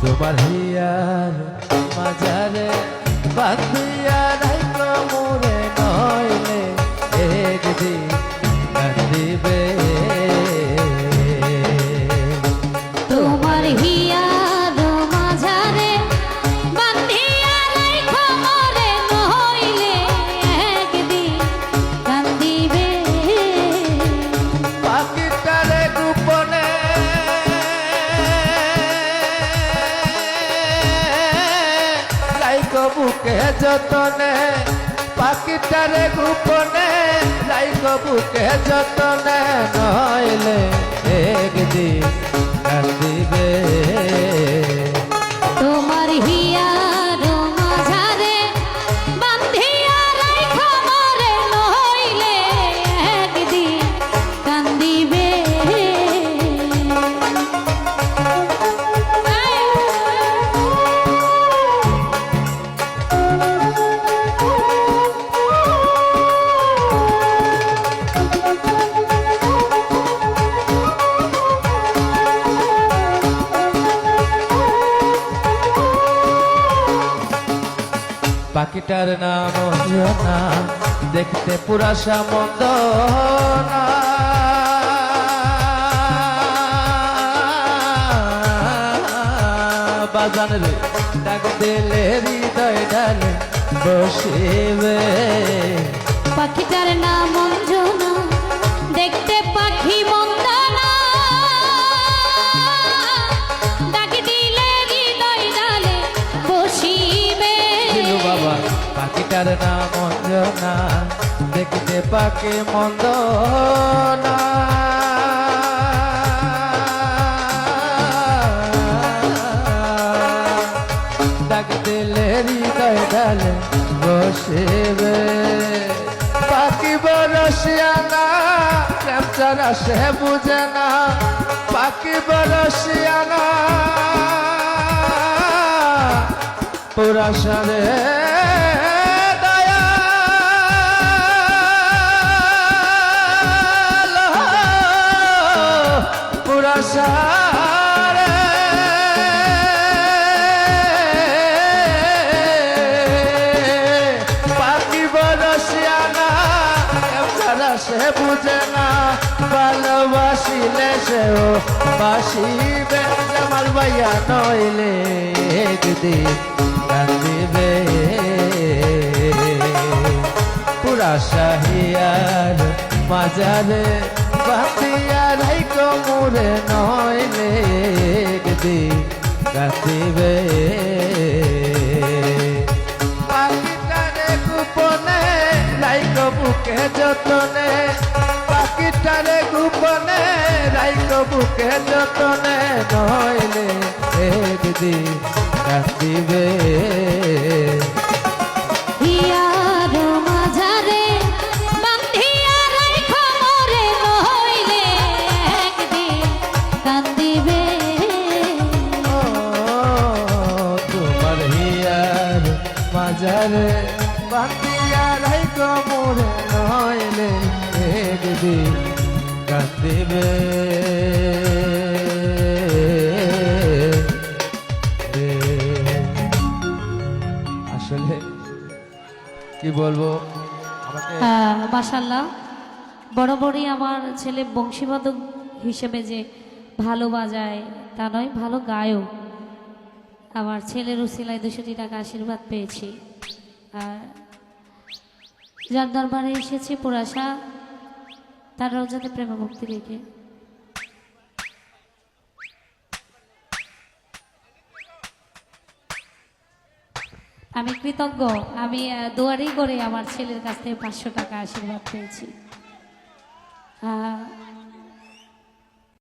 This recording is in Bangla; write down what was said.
তোমার হিয়ার মাঝারে বাঁধিয়া রাইকো মোরে নইলে একদিন কান্দিবে বুকে যতনে পাখিটারে গোপনে রাইকো বুকে যতনে নইলে পাখিটার নাম অঞ্জনা, দেখতে পুরা সামন্ত বাজান রে, ডাক দিলে হৃদয় ডালে বসিবে। পাখিটার নাম অঞ্জনা, দেখতে পাখি মন্দনা বাবা। পাখিটার নাম অঞ্জনা। দেখতে পাকে মন্দ ডাক দিলে হৃদয় ডালে বসেবে। পাখি বরসিয়ানা প্রেমচারা সে বুঝে না। পাখি বরসিয়ানা পুরা সারে সারে পাখি বরসিয়ানা ছাড়া সে বুঝে না। ভালোবাসিলে সেও বাসিবে জামাল ভাইয়া নইলে কান্দিবে পুরা মাজারে বাতিয়া নইলে একদিন কান্দিবে পাখিটারে গোপনে বুকে যতনে। পাখিটারে গোপনে রাইক বুকে যতনে। নইলে একদিন কান্দিবে মাঝারে বান্দিয়া রাইক মোরে নইলে একদিন কান্দিবে আসলে কি বলব? মাসাল্লাহ বড় বড়ই আমার ছেলে বংশীবাদক হিসেবে যে ভালো বাজায় তা নয়, ভালো গায়ক। আমার ছেলের উসিলায় দুশোটি টাকা আশীর্বাদ পেয়েছি। আর যার দরবারে এসেছি পুরাশা, তার রোজাতে প্রেম ভক্তি রেখে। আমি কৃতজ্ঞ, আমি দুয়ারি করে আমার ছেলের কাছ থেকে পাঁচশো টাকা আশীর্বাদ পেয়েছি।